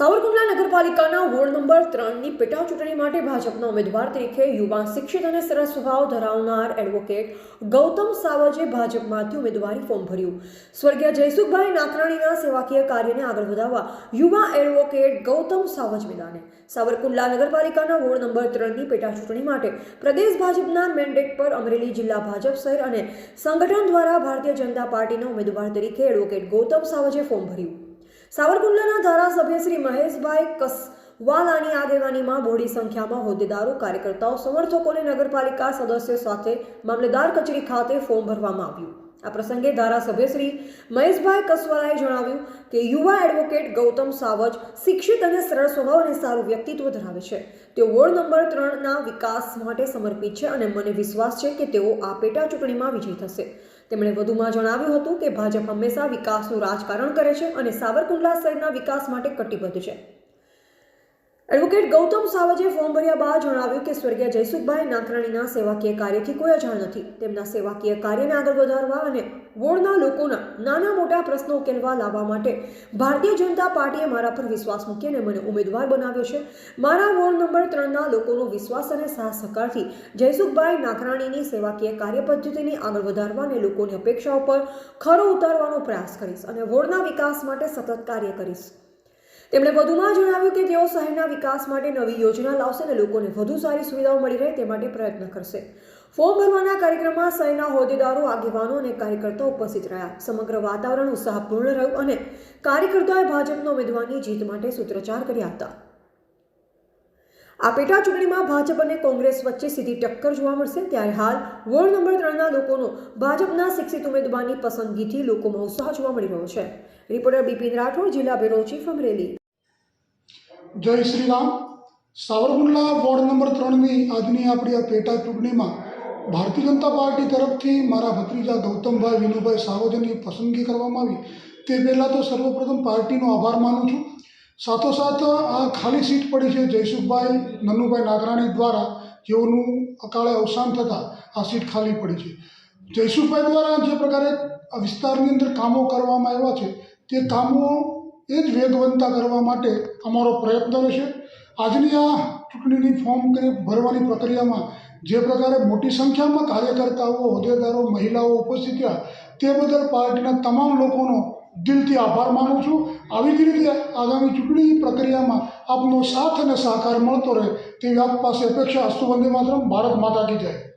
સાવરકુંડલા નગરપાલિકાના ward number ત્રણની પેટા ચૂંટણી માટે ભાજપના ઉમેદવાર તરીકે યુવા શિક્ષિત અને સરળ સ્વભાવ ધરાવનાર એડવોકેટ ગૌતમ સાવજે ભાજપમાંથી ઉમેદવારી ફોર્મ ભર્યું. સ્વર્ગીય જયસુખભાઈ નાકરાણીના સેવાકીય કાર્યને આગળ વધારવા યુવા એડવોકેટ ગૌતમ સાવજ મેદાને. સાવરકુંડલા નગરપાલિકાના વોર્ડ નંબર ત્રણની પેટા ચૂંટણી માટે પ્રદેશ ભાજપના મેન્ડેટ પર અમરેલી જિલ્લા ભાજપ શહેર અને સંગઠન દ્વારા ભારતીય જનતા પાર્ટીના ઉમેદવાર તરીકે એડવોકેટ ગૌતમ સાવજે ફોર્મ ભર્યું. સાવરકુંડલાના ધારાસભ્ય શ્રી મહેશભાઈ કસવાલાની આગેવાનીમાં બહોળી સંખ્યામાં હોદ્દેદારો, કાર્યકર્તાઓ, સમર્થકોને નગરપાલિકા સદસ્યો સાથે મામલેદાર કચેરી ખાતે ફોર્મ ભરવામાં આવ્યું. આ પ્રસંગે ધારાસભ્ય શ્રી મહેશભાઈ કસવાલાએ જણાવ્યું કે યુવા એડવોકેટ ગૌતમ સાવજ શિક્ષિત અને સરળ સ્વભાવ અને સારું વ્યક્તિત્વ ધરાવે છે. તેઓ વોર્ડ નંબર ત્રણના વિકાસ માટે સમર્પિત છે અને મને વિશ્વાસ છે કે તેઓ આ પેટા ચૂંટણીમાં વિજય થશે. તેમણે વધુમાં જણાવ્યું હતું કે ભાજપ હંમેશા વિકાસનું રાજકારણ કરે છે અને સાવરકુંડલા શહેરના વિકાસ માટે કટિબદ્ધ છે. એડવોકેટ ગૌતમ સાવજે ફોર્મ ભર્યા બાદ જણાવ્યું કે સ્વર્ગીય જયસુખભાઈ નાકરાણીના સેવાકીય કાર્યથી કોઈ અજાણ નથી. તેમના સેવાકીય કાર્યને આગળ વધારવા અને વોર્ડના લોકોના નાના મોટા પ્રશ્નો ઉકેલવા લાવવા માટે ભારતીય જનતા પાર્ટીએ મારા પર વિશ્વાસ મૂકી મને ઉમેદવાર બનાવ્યો છે. મારા વોર્ડ નંબર ત્રણના લોકોનો વિશ્વાસ અને સાહસ સહકારથી જયસુખભાઈ નાકરાણીની સેવાકીય કાર્ય પદ્ધતિને આગળ વધારવા અને લોકોની અપેક્ષાઓ પર ખરો ઉતારવાનો પ્રયાસ કરીશ અને વોર્ડના વિકાસ માટે સતત કાર્ય કરીશ. તેમણે વધુમાં જણાવ્યું કે તેઓ શહેરના વિકાસ માટે નવી યોજના લાવશે અને લોકોને વધુ સારી સુવિધાઓ મળી રહે તે માટે પ્રયત્ન કરશે. ફોર્મ ભરવાના કાર્યક્રમમાં શહેરના હોદ્દેદારો, આગેવાનો અને કાર્યકર્તાઓ ઉપસ્થિત રહ્યા. સમગ્ર વાતાવરણ ઉત્સાહપૂર્ણ રહ્યું અને કાર્યકર્તાઓએ ભાજપના ઉમેદવારની જીત માટે સૂત્રોચ્ચાર કર્યા હતા. આ પેટા ચૂંટણીમાં ભાજપ અને કોંગ્રેસ વચ્ચે સીધી ટક્કર જોવા મળશે. ત્યારે હાલ વોર્ડ નંબર ત્રણના લોકોનો ભાજપના શિક્ષિત ઉમેદવારની પસંદગીથી લોકોમાં ઉત્સાહ જોવા મળી રહ્યો છે. રિપોર્ટર બિપિન રાઠોડ, જિલ્લા બ્યુરો ચીફ અમરેલી. જય શ્રી રામ સાવરકુંડલા વોર્ડ નંબર ત્રણની આજની આપણી આ પેટા ચૂંટણીમાં ભારતીય જનતા પાર્ટી તરફથી મારા ભત્રીજા ગૌતમભાઈ વિનુભાઈ સાવજની પસંદગી કરવામાં આવી. તે પહેલાં તો સર્વપ્રથમ પાર્ટીનો આભાર માનું છું. સાથોસાથ આ ખાલી સીટ પડી છે જયસુખભાઈ નન્નુભાઈ નાગરાણી દ્વારા. જેઓનું અકાળે અવસાન થતાં આ સીટ ખાલી પડી છે. જયસુખભાઈ દ્વારા જે પ્રકારે આ વિસ્તારની અંદર કામો કરવામાં આવ્યા છે, તે કામો એ જ વેગવંતા કરવા માટે અમારો પ્રયત્ન રહેશે. આજની આ ચૂંટણીની ફોર્મ કરી ભરવાની પ્રક્રિયામાં જે પ્રકારે મોટી સંખ્યામાં કાર્યકર્તાઓ, હોદ્દેદારો, મહિલાઓ ઉપસ્થિત રહ્યા તે બદલ પાર્ટીના તમામ લોકોનો દિલથી આભાર માનું છું. આવી જ રીતે આગામી ચૂંટણી પ્રક્રિયામાં આપનો સાથ અને સહકાર મળતો રહે તેવી આપ પાસે અપેક્ષા અસ્તુ વંદે માતરમ. ભારત માતા કી જય.